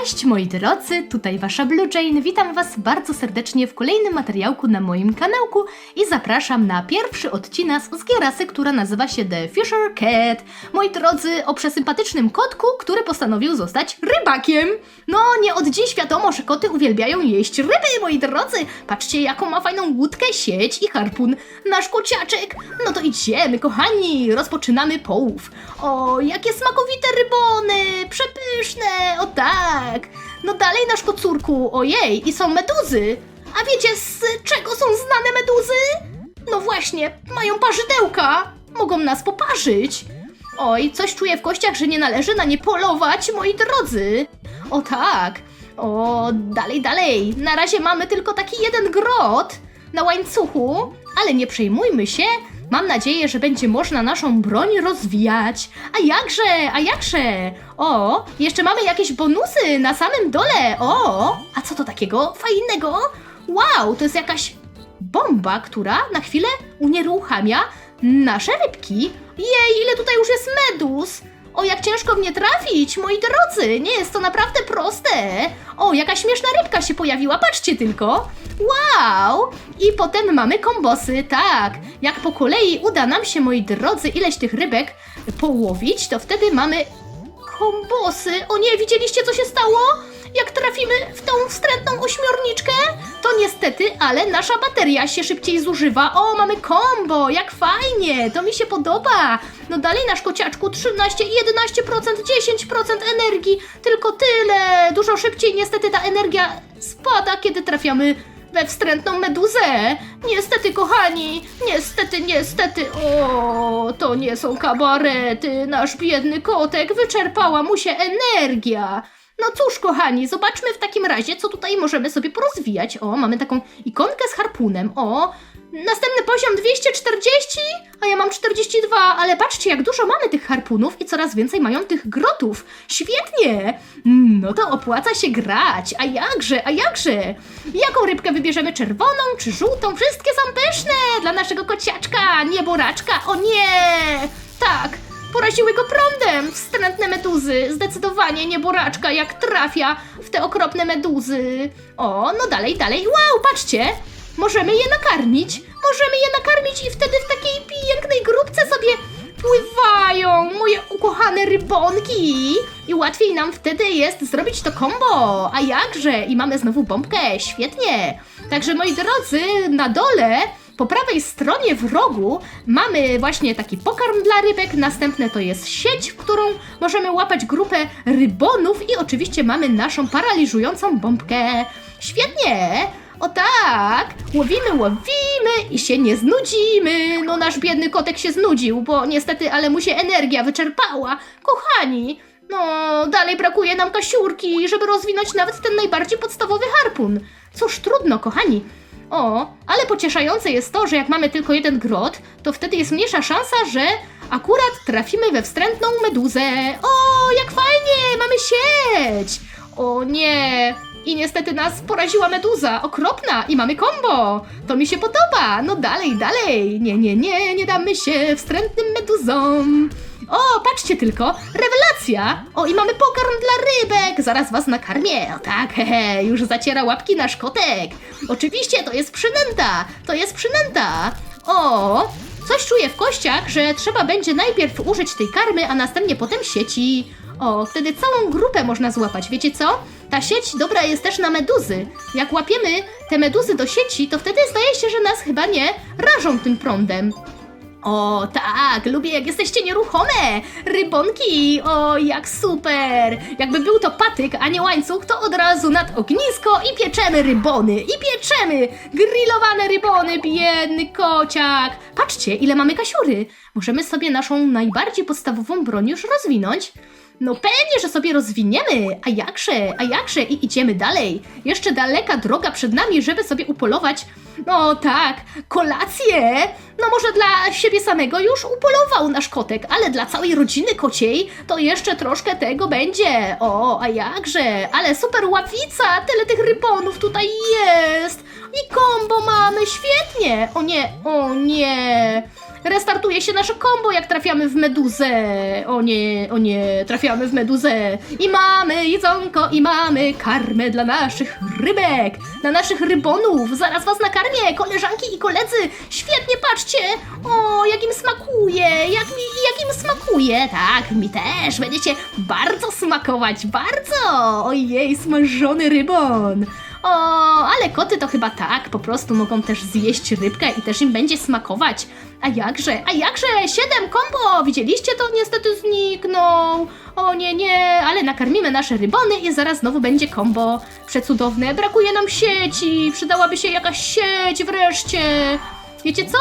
Cześć moi drodzy, tutaj wasza Blue Jane. Witam was bardzo serdecznie w kolejnym materiałku na moim kanałku i zapraszam na pierwszy odcinek z gierasy, która nazywa się The Fisher Cat. Moi drodzy, o przesympatycznym kotku, który postanowił zostać rybakiem. No, nie od dziś wiadomo, że koty uwielbiają jeść ryby, moi drodzy. Patrzcie, jaką ma fajną łódkę, sieć i harpun. Nasz kociaczek. No to idziemy, kochani, rozpoczynamy połów. O, jakie smakowite rybony, przepyszne, o tak. No dalej nasz kocurku, ojej, i są meduzy. A wiecie z czego są znane meduzy? No właśnie, mają parzydełka. Mogą nas poparzyć. Oj, coś czuję w kościach, że nie należy na nie polować, moi drodzy. O tak. O, dalej, dalej. Na razie mamy tylko taki jeden grot na łańcuchu, ale nie przejmujmy się. Mam nadzieję, że będzie można naszą broń rozwijać. A jakże, a jakże? O, jeszcze mamy jakieś bonusy na samym dole. O, a co to takiego fajnego? Wow, to jest jakaś bomba, która na chwilę unieruchamia nasze rybki. Jej, ile tutaj już jest medus! O, jak ciężko mnie trafić, moi drodzy! Nie jest to naprawdę proste! O, jaka śmieszna rybka się pojawiła, patrzcie tylko! Wow! I potem mamy kombosy, tak! Jak po kolei uda nam się, moi drodzy, ileś tych rybek połowić, to wtedy mamy kombosy. O nie, widzieliście co się stało? Jak trafimy w tą wstrętną ośmiorniczkę, to niestety, ale nasza bateria się szybciej zużywa. O, mamy kombo, jak fajnie, to mi się podoba. No dalej nasz kociaczku 13, 11%, 10% energii, tylko tyle. Dużo szybciej niestety ta energia spada, kiedy trafiamy we wstrętną meduzę. Niestety, kochani, niestety, niestety. O, to nie są kabarety. Nasz biedny kotek wyczerpała mu się energia. No cóż, kochani, zobaczmy w takim razie, co tutaj możemy sobie porozwijać. O, mamy taką ikonkę z harpunem. O, następny poziom 240, a ja mam 42, ale patrzcie, jak dużo mamy tych harpunów i coraz więcej mają tych grotów. Świetnie! No to opłaca się grać. A jakże, a jakże? Jaką rybkę wybierzemy? Czerwoną czy żółtą? Wszystkie są pyszne dla naszego kociaczka, nie buraczka. O nie! Tak, Poraziły go prądem! Wstrętne meduzy! Zdecydowanie nie buraczka, jak trafia w te okropne meduzy. O, no dalej, dalej. Wow, patrzcie! Możemy je nakarmić. Możemy je nakarmić i wtedy w takiej pięknej grupce sobie pływają moje ukochane rybonki. I łatwiej nam wtedy jest zrobić to combo. A jakże? I mamy znowu bombkę. Świetnie. Także moi drodzy, na dole po prawej stronie w rogu mamy właśnie taki pokarm dla rybek, następne to jest sieć, w którą możemy łapać grupę rybonów i oczywiście mamy naszą paraliżującą bombkę. Świetnie! O tak! Łowimy, łowimy i się nie znudzimy. No nasz biedny kotek się znudził, bo niestety, ale mu się energia wyczerpała. Kochani, no dalej brakuje nam kasiurki, żeby rozwinąć nawet ten najbardziej podstawowy harpun. Cóż, trudno, kochani. O, ale pocieszające jest to, że jak mamy tylko jeden grot, to wtedy jest mniejsza szansa, że akurat trafimy we wstrętną meduzę. O, jak fajnie, mamy sieć! O nie! I niestety nas poraziła meduza, okropna, i mamy combo. To mi się podoba. No dalej, dalej. Nie, nie, nie, nie damy się wstrętnym meduzom. O, patrzcie tylko, rewelacja! O, i mamy pokarm dla rybek! Zaraz was nakarmię. O tak, hehe, już zaciera łapki nasz kotek. Oczywiście, to jest przynęta, to jest przynęta. O, coś czuję w kościach, że trzeba będzie najpierw użyć tej karmy, a następnie potem sieci. O, wtedy całą grupę można złapać, wiecie co? Ta sieć dobra jest też na meduzy. Jak łapiemy te meduzy do sieci, to wtedy zdaje się, że nas chyba nie rażą tym prądem. O, tak, lubię jak jesteście nieruchome. Rybonki, o, jak super. Jakby był to patyk, a nie łańcuch, to od razu nad ognisko i pieczemy rybony. I pieczemy grillowane rybony, biedny kociak. Patrzcie, ile mamy kasiury. Możemy sobie naszą najbardziej podstawową broń już rozwinąć. No pewnie, że sobie rozwiniemy, a jakże, a jakże i idziemy dalej. Jeszcze daleka droga przed nami, żeby sobie upolować, no tak, kolację. No może dla siebie samego już upolował nasz kotek, ale dla całej rodziny kociej to jeszcze troszkę tego będzie. O, a jakże, ale super ławica, tyle tych rybonów tutaj jest. I kombo mamy, świetnie. O nie, o nie. Restartuje się nasze combo, jak trafiamy w meduzę. O nie, o nie, trafiamy w meduzę. I mamy jedzonko, i mamy karmę dla naszych rybek, dla naszych rybonów. Zaraz was nakarmię, koleżanki i koledzy. Świetnie, patrzcie. O, jak im smakuje, jak mi, jak im smakuje. Tak, mi też. Będziecie bardzo smakować, bardzo. Ojej, smażony rybon. O, ale koty to chyba tak, po prostu mogą też zjeść rybkę i też im będzie smakować. A jakże, a jakże, siedem kombo, widzieliście to? Niestety zniknął. O nie, nie, ale nakarmimy nasze rybony i zaraz znowu będzie kombo. Przecudowne, brakuje nam sieci, przydałaby się jakaś sieć wreszcie. Wiecie co?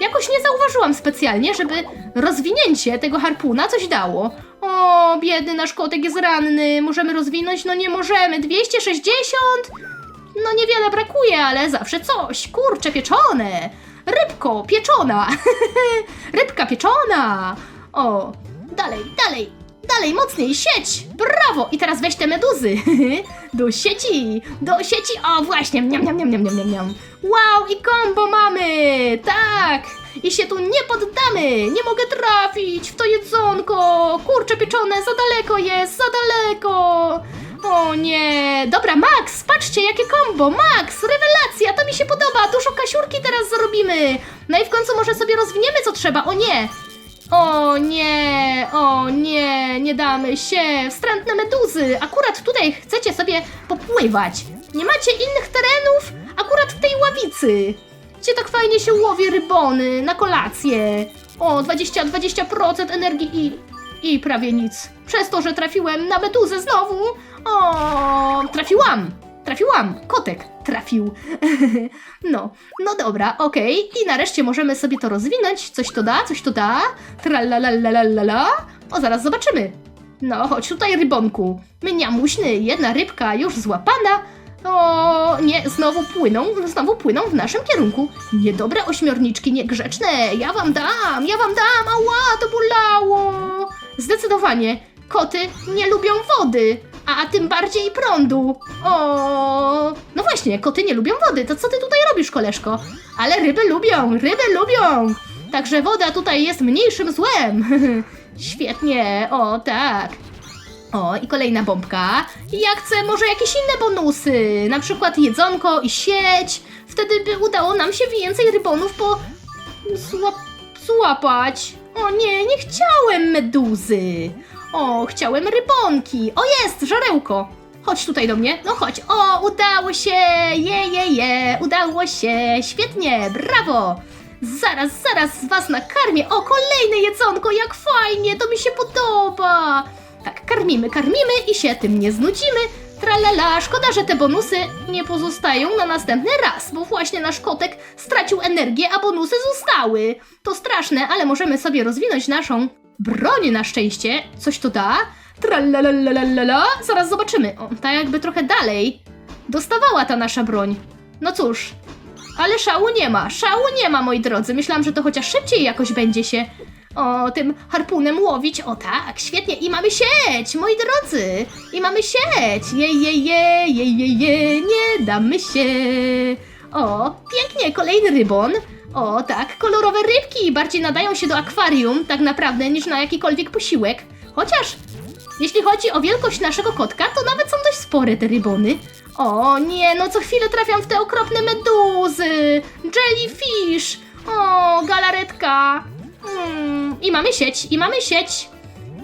Jakoś nie zauważyłam specjalnie, żeby rozwinięcie tego harpuna coś dało. O, biedny nasz kotek jest ranny. Możemy rozwinąć? No nie możemy. 260? No niewiele brakuje, ale zawsze coś. Kurcze pieczone. Rybko pieczona. Rybka pieczona. O, dalej, dalej. Dalej, mocniej, sieć! Brawo! I teraz weź te meduzy. Do sieci! Do sieci! O, właśnie! Miam, miam, miam, miam, miam, miam. Wow, i kombo mamy! Tak! I się tu nie poddamy! Nie mogę trafić w to jedzonko! Kurcze pieczone, za daleko jest, za daleko! O nie! Dobra, Max, patrzcie, jakie kombo! Max, rewelacja, to mi się podoba! Dużo kasiurki teraz zarobimy! No i w końcu może sobie rozwiniemy co trzeba. O nie! O nie, o nie, nie damy się. Wstrętne meduzy. Akurat tutaj chcecie sobie popływać. Nie macie innych terenów? Akurat w tej ławicy. Gdzie tak fajnie się łowi rybony na kolację. O, 20, 20% energii i, i prawie nic. Przez to, że trafiłem na meduzę znowu. O, trafiłam. Trafiłam. Kotek trafił. no, no dobra, okej. I nareszcie możemy sobie to rozwinąć. Coś to da, coś to da. Tralalalala. O, zaraz zobaczymy. No, chodź tutaj, rybonku. Mniamuśny, jedna rybka już złapana. O, nie, znowu płyną, znowu płyną w naszym kierunku. Niedobre ośmiorniczki, niegrzeczne. Ja wam dam, ja wam dam. Ała, to bolało. Zdecydowanie, koty nie lubią wody, a tym bardziej prądu. O, no właśnie, koty nie lubią wody. To co ty tutaj robisz, koleżko? Ale ryby lubią, ryby lubią. Także woda tutaj jest mniejszym złem. Świetnie, o tak. O, i kolejna bombka. Ja chcę może jakieś inne bonusy, na przykład jedzonko i sieć. Wtedy by udało nam się więcej rybonów po... Złap... złapać. O nie, nie chciałem meduzy. O, chciałem rybonki. O, jest, żarełko. Chodź tutaj do mnie. No chodź. O, udało się. Je, je, je. Udało się. Świetnie, brawo. Zaraz, zaraz was nakarmię. O, kolejne jedzonko, jak fajnie, to mi się podoba. Tak, karmimy, karmimy i się tym nie znudzimy. Tralala, szkoda, że te bonusy nie pozostają na następny raz, bo właśnie nasz kotek stracił energię, a bonusy zostały. To straszne, ale możemy sobie rozwinąć naszą broń na szczęście. Coś to da? Tralalalala, zaraz zobaczymy. O, tak jakby trochę dalej dostawała ta nasza broń. No cóż, ale szału nie ma, szału nie ma, moi drodzy. Myślałam, że to chociaż szybciej jakoś będzie się o tym harpunem łowić. O tak, świetnie. I mamy sieć, moi drodzy. I mamy sieć. Je, je, je, je, je, je, nie damy się. O, pięknie, kolejny rybon. O tak, kolorowe rybki bardziej nadają się do akwarium tak naprawdę niż na jakikolwiek posiłek. Chociaż jeśli chodzi o wielkość naszego kotka, to nawet są dość spore te rybony. O nie, no co chwilę trafiam w te okropne meduzy. Jellyfish. O, galaretka. Mm, I mamy sieć, i mamy sieć.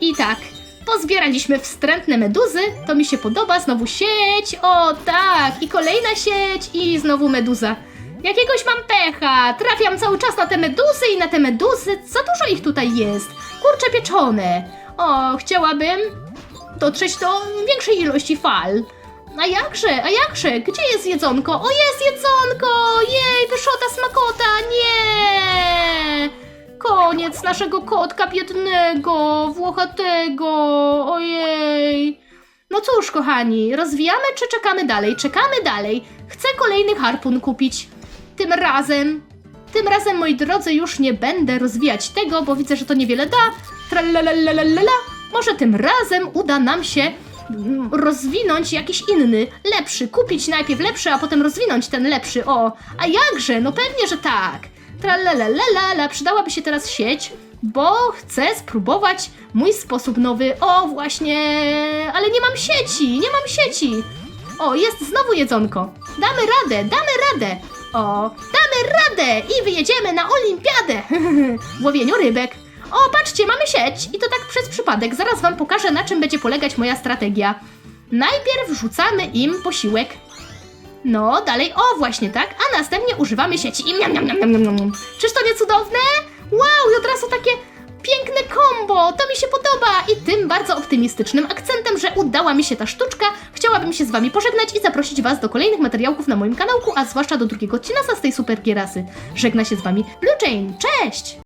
I tak, pozbieraliśmy wstrętne meduzy, to mi się podoba, znowu sieć, o tak, i kolejna sieć, i znowu meduza. Jakiegoś mam pecha, trafiam cały czas na te meduzy i na te meduzy, za dużo ich tutaj jest. Kurcze pieczone. O, chciałabym dotrzeć do większej ilości fal. A jakże, a jakże, gdzie jest jedzonko? O, jest jedzonko! Jej, pyszota smakota, nie! Koniec naszego kotka biednego, włochatego, ojej. No cóż, kochani, rozwijamy czy czekamy dalej? Czekamy dalej. Chcę kolejny harpun kupić. Tym razem, tym razem, moi drodzy, już nie będę rozwijać tego, bo widzę, że to niewiele da. Tralalalala. Może tym razem uda nam się mm, rozwinąć jakiś inny, lepszy. Kupić najpierw lepszy, a potem rozwinąć ten lepszy. O, a jakże? No pewnie, że tak. Tralalalala, przydałaby się teraz sieć, bo chcę spróbować mój sposób nowy. O, właśnie, ale nie mam sieci, nie mam sieci. O, jest znowu jedzonko. Damy radę, damy radę. O, damy radę i wyjedziemy na olimpiadę w łowieniu rybek. O, patrzcie, mamy sieć i to tak przez przypadek. Zaraz wam pokażę, na czym będzie polegać moja strategia. Najpierw rzucamy im posiłek. No, dalej, o właśnie tak, a następnie używamy sieci i miam, miam, miam, miam, miam, miam. Czyż to nie cudowne? Wow, i od razu takie piękne kombo, to mi się podoba i tym bardzo optymistycznym akcentem, że udała mi się ta sztuczka, chciałabym się z wami pożegnać i zaprosić was do kolejnych materiałków na moim kanałku, a zwłaszcza do drugiego odcinka z tej super gierasy. Żegna się z wami Blue Jane, cześć!